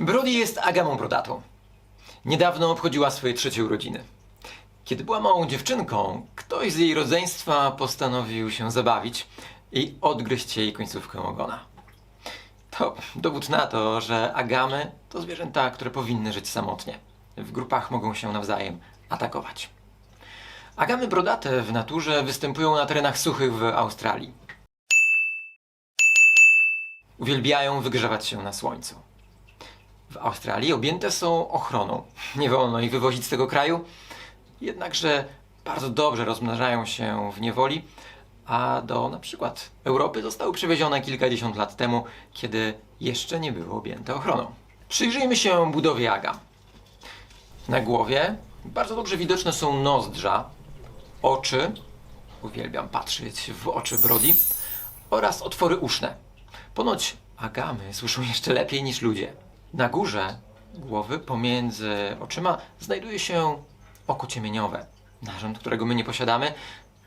Brody jest agamą brodatą. Niedawno obchodziła swoje trzecie urodziny. Kiedy była małą dziewczynką, ktoś z jej rodzeństwa postanowił się zabawić i odgryźć jej końcówkę ogona. To dowód na to, że agamy to zwierzęta, które powinny żyć samotnie. W grupach mogą się nawzajem atakować. Agamy brodate w naturze występują na terenach suchych w Australii. Uwielbiają wygrzewać się na słońcu. W Australii objęte są ochroną. Nie wolno ich wywozić z tego kraju, jednakże bardzo dobrze rozmnażają się w niewoli, a do na przykład Europy zostały przywiezione kilkadziesiąt lat temu, kiedy jeszcze nie były objęte ochroną. Przyjrzyjmy się budowie agam. Na głowie bardzo dobrze widoczne są nozdrza, oczy, uwielbiam patrzeć w oczy Brody, oraz otwory uszne. Ponoć agamy słyszą jeszcze lepiej niż ludzie. Na górze głowy pomiędzy oczyma znajduje się oko ciemieniowe, narząd, którego my nie posiadamy,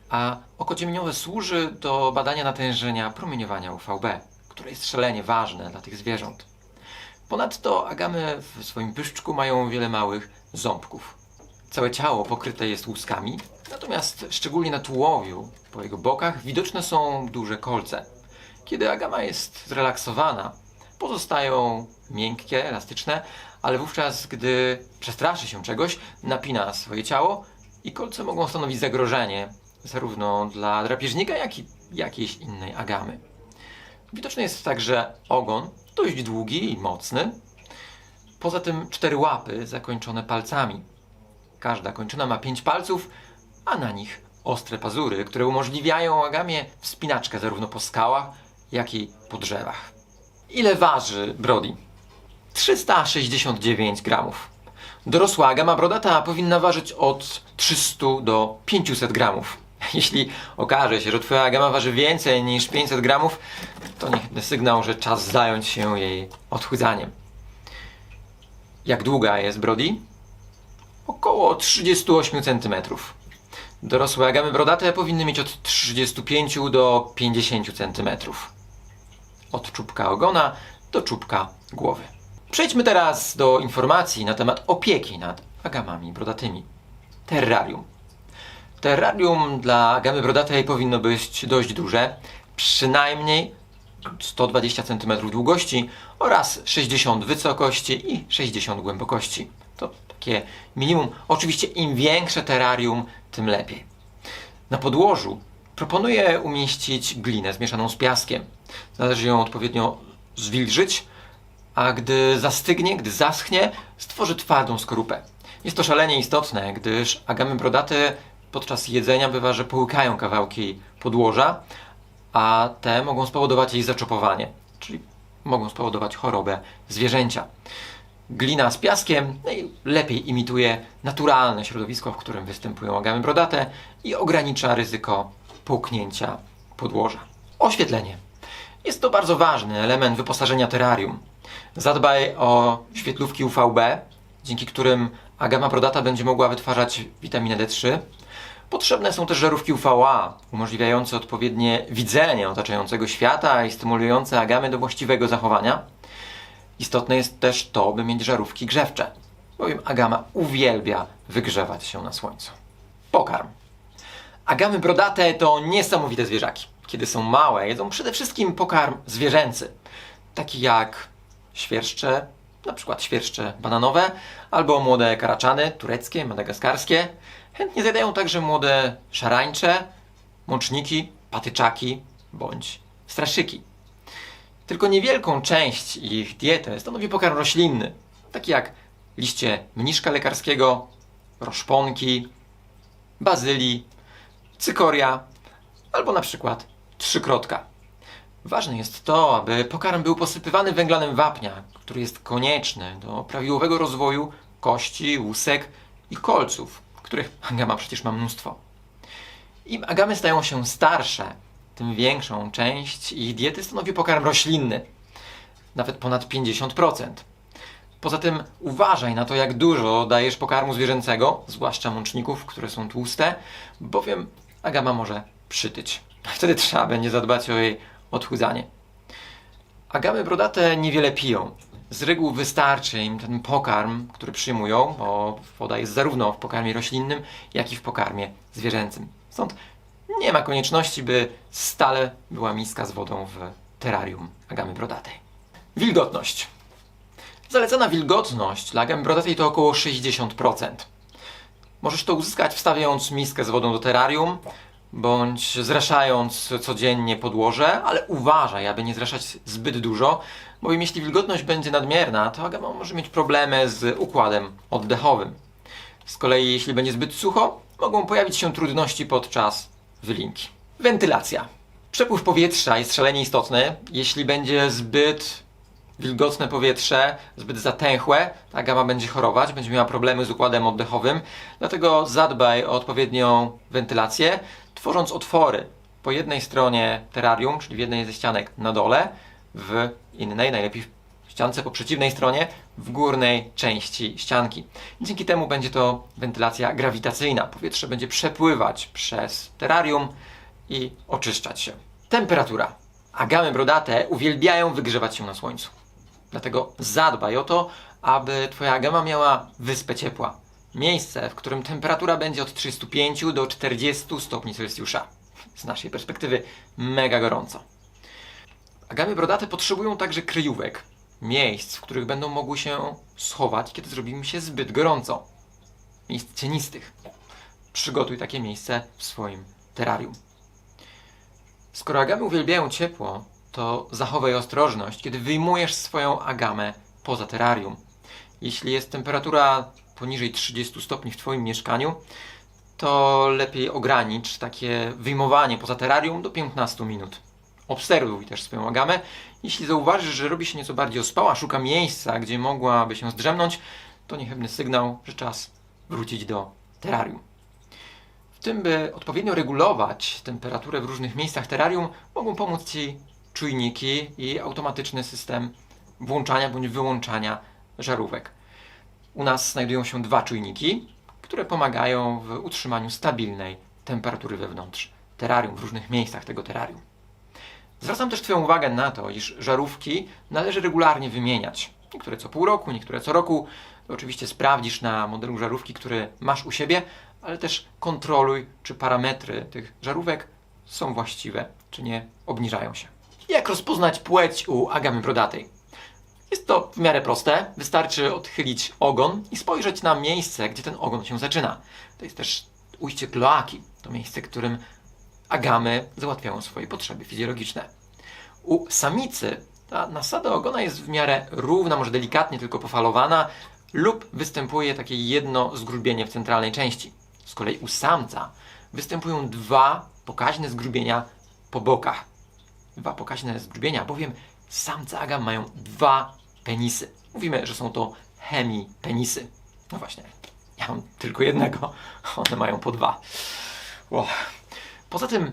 a oko ciemieniowe służy do badania natężenia promieniowania UVB, które jest szalenie ważne dla tych zwierząt. Ponadto agamy w swoim pyszczku mają wiele małych ząbków. Całe ciało pokryte jest łuskami, natomiast szczególnie na tułowiu, po jego bokach, widoczne są duże kolce. Kiedy agama jest zrelaksowana, pozostają miękkie, elastyczne, ale wówczas, gdy przestraszy się czegoś, napina swoje ciało i kolce mogą stanowić zagrożenie zarówno dla drapieżnika, jak i jakiejś innej agamy. Widoczny jest także ogon, dość długi i mocny. Poza tym cztery łapy zakończone palcami. Każda kończyna ma pięć palców, a na nich ostre pazury, które umożliwiają agamie wspinaczkę zarówno po skałach, jak i po drzewach. Ile waży Brody? 369 gramów. Dorosła agama brodata powinna ważyć od 300 do 500 gramów. Jeśli okaże się, że twoja agama waży więcej niż 500 gramów, to niechybny sygnał, że czas zająć się jej odchudzaniem. Jak długa jest Brody? Około 38 cm. Dorosłe agamy brodate powinny mieć od 35 do 50 cm. Od czubka ogona do czubka głowy. Przejdźmy teraz do informacji na temat opieki nad agamami brodatymi. Terrarium. Terrarium dla agamy brodatej powinno być dość duże, przynajmniej 120 cm długości oraz 60 wysokości i 60 głębokości. To takie minimum. Oczywiście im większe terrarium, tym lepiej. Na podłożu proponuję umieścić glinę zmieszaną z piaskiem. Należy ją odpowiednio zwilżyć, a gdy zastygnie, gdy zaschnie, stworzy twardą skorupę. Jest to szalenie istotne, gdyż agamy brodate podczas jedzenia bywa, że połykają kawałki podłoża, a te mogą spowodować jej zaczopowanie, czyli mogą spowodować chorobę zwierzęcia. Glina z piaskiem lepiej imituje naturalne środowisko, w którym występują agamy brodate i ogranicza ryzyko połknięcia podłoża. Oświetlenie. Jest to bardzo ważny element wyposażenia terrarium. Zadbaj o świetlówki UVB, dzięki którym agama brodata będzie mogła wytwarzać witaminę D3. Potrzebne są też żarówki UVA, umożliwiające odpowiednie widzenie otaczającego świata i stymulujące agamy do właściwego zachowania. Istotne jest też to, by mieć żarówki grzewcze, bowiem agama uwielbia wygrzewać się na słońcu. Pokarm. Agamy brodate to niesamowite zwierzaki. Kiedy są małe, jedzą przede wszystkim pokarm zwierzęcy, taki jak świerszcze, na przykład świerszcze bananowe, albo młode karaczany, tureckie, madagaskarskie. Chętnie zjadają także młode szarańcze, mączniki, patyczaki bądź straszyki. Tylko niewielką część ich diety stanowi pokarm roślinny, taki jak liście mniszka lekarskiego, roszponki, bazylii, cykoria albo na przykład trzykrotka. Ważne jest to, aby pokarm był posypywany węglanem wapnia, który jest konieczny do prawidłowego rozwoju kości, łusek i kolców, których agama przecież ma mnóstwo. Im agamy stają się starsze, tym większą część ich diety stanowi pokarm roślinny, nawet ponad 50%. Poza tym uważaj na to, jak dużo dajesz pokarmu zwierzęcego, zwłaszcza mączników, które są tłuste, bowiem agama może przytyć. Wtedy trzeba będzie zadbać o jej odchudzanie. Agamy brodate niewiele piją. Z reguły wystarczy im ten pokarm, który przyjmują, bo woda jest zarówno w pokarmie roślinnym, jak i w pokarmie zwierzęcym. Stąd nie ma konieczności, by stale była miska z wodą w terrarium agamy brodatej. Wilgotność. Zalecana wilgotność dla agamy brodatej to około 60%. Możesz to uzyskać wstawiając miskę z wodą do terrarium, bądź zraszając codziennie podłoże, ale uważaj, aby nie zraszać zbyt dużo, bowiem jeśli wilgotność będzie nadmierna, to agama może mieć problemy z układem oddechowym. Z kolei jeśli będzie zbyt sucho, mogą pojawić się trudności podczas wylinki. Wentylacja. Przepływ powietrza jest szalenie istotny. Jeśli będzie zbyt wilgotne powietrze, zbyt zatęchłe, ta gama będzie chorować, będzie miała problemy z układem oddechowym. Dlatego zadbaj o odpowiednią wentylację, tworząc otwory po jednej stronie terrarium, czyli w jednej ze ścianek na dole, w innej, najlepiej w ściance po przeciwnej stronie, w górnej części ścianki. Dzięki temu będzie to wentylacja grawitacyjna. Powietrze będzie przepływać przez terrarium i oczyszczać się. Temperatura. Agamy brodate uwielbiają wygrzewać się na słońcu. Dlatego zadbaj o to, aby Twoja agama miała wyspę ciepła. Miejsce, w którym temperatura będzie od 35 do 40 stopni Celsjusza. Z naszej perspektywy mega gorąco. Agamy brodate potrzebują także kryjówek, miejsc, w których będą mogły się schować, kiedy zrobi mi się zbyt gorąco. Miejsc cienistych. Przygotuj takie miejsce w swoim terrarium. Skoro agamy uwielbiają ciepło, to zachowaj ostrożność, kiedy wyjmujesz swoją agamę poza terrarium. Jeśli jest temperatura poniżej 30 stopni w Twoim mieszkaniu, to lepiej ogranicz takie wyjmowanie poza terrarium do 15 minut. Obserwuj też swoją agamę. Jeśli zauważysz, że robi się nieco bardziej ospała, szuka miejsca, gdzie mogłaby się zdrzemnąć, to niechybny sygnał, że czas wrócić do terrarium. W tym, by odpowiednio regulować temperaturę w różnych miejscach terrarium, mogą pomóc Ci czujniki i automatyczny system włączania bądź wyłączania żarówek. U nas znajdują się dwa czujniki, które pomagają w utrzymaniu stabilnej temperatury wewnątrz terrarium, w różnych miejscach tego terrarium. Zwracam też Twoją uwagę na to, iż żarówki należy regularnie wymieniać. Niektóre co pół roku, niektóre co roku. To oczywiście sprawdzisz na modelu żarówki, który masz u siebie, ale też kontroluj, czy parametry tych żarówek są właściwe, czy nie obniżają się. Jak rozpoznać płeć u agamy brodatej? Jest to w miarę proste. Wystarczy odchylić ogon i spojrzeć na miejsce, gdzie ten ogon się zaczyna. To jest też ujście kloaki. To miejsce, którym agamy załatwiają swoje potrzeby fizjologiczne. U samicy ta nasada ogona jest w miarę równa, może delikatnie tylko pofalowana, lub występuje takie jedno zgrubienie w centralnej części. Z kolei u samca występują dwa pokaźne zgrubienia po bokach. Dwa pokaźne zgrubienia, bowiem samce agam mają dwa penisy. Mówimy, że są to hemipenisy. No właśnie, ja mam tylko jednego, one mają po dwa. Wow. Poza tym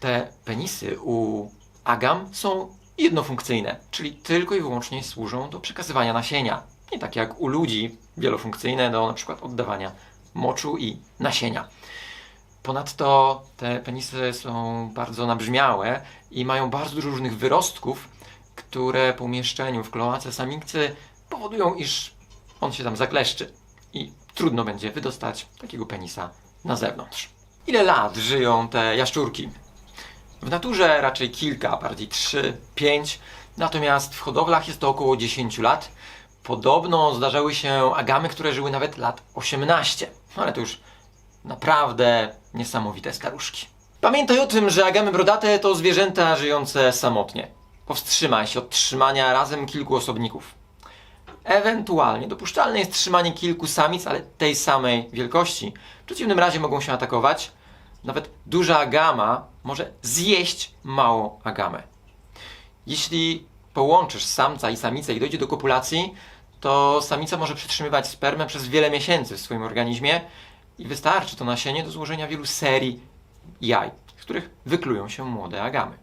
te penisy u agam są jednofunkcyjne, czyli tylko i wyłącznie służą do przekazywania nasienia. Nie tak jak u ludzi wielofunkcyjne do na przykład oddawania moczu i nasienia. Ponadto te penisy są bardzo nabrzmiałe i mają bardzo dużo różnych wyrostków, które po umieszczeniu w kloace samicy powodują, iż on się tam zakleszczy i trudno będzie wydostać takiego penisa na zewnątrz. Ile lat żyją te jaszczurki? W naturze raczej kilka, bardziej 3, 5, natomiast w hodowlach jest to około 10 lat. Podobno zdarzały się agamy, które żyły nawet lat 18, ale to już naprawdę niesamowite staruszki. Pamiętaj o tym, że agamy brodate to zwierzęta żyjące samotnie. Powstrzymaj się od trzymania razem kilku osobników. Ewentualnie dopuszczalne jest trzymanie kilku samic, ale tej samej wielkości. W przeciwnym razie mogą się atakować. Nawet duża agama może zjeść małą agamę. Jeśli połączysz samca i samicę i dojdzie do kopulacji, to samica może przetrzymywać spermę przez wiele miesięcy w swoim organizmie i wystarczy to nasienie do złożenia wielu serii jaj, z których wyklują się młode agamy.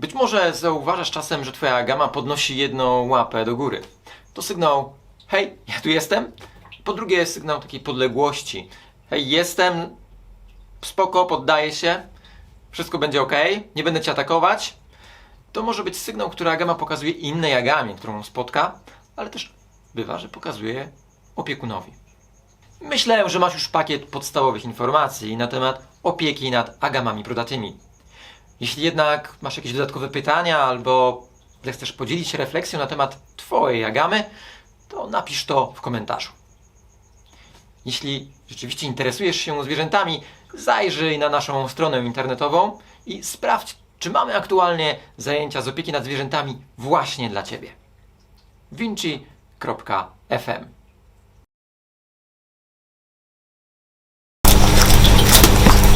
Być może zauważasz czasem, że twoja agama podnosi jedną łapę do góry. To sygnał hej, ja tu jestem. Po drugie sygnał takiej podległości. Hej, jestem, spoko, poddaję się, wszystko będzie ok, nie będę cię atakować. To może być sygnał, który Agama pokazuje innej Agamie, którą spotka, ale też bywa, że pokazuje opiekunowi. Myślę, że masz już pakiet podstawowych informacji na temat opieki nad agamami brodatymi. Jeśli jednak masz jakieś dodatkowe pytania albo zechcesz podzielić się refleksją na temat Twojej agamy, to napisz to w komentarzu. Jeśli rzeczywiście interesujesz się zwierzętami, zajrzyj na naszą stronę internetową i sprawdź, czy mamy aktualnie zajęcia z opieki nad zwierzętami właśnie dla Ciebie. vinci.fm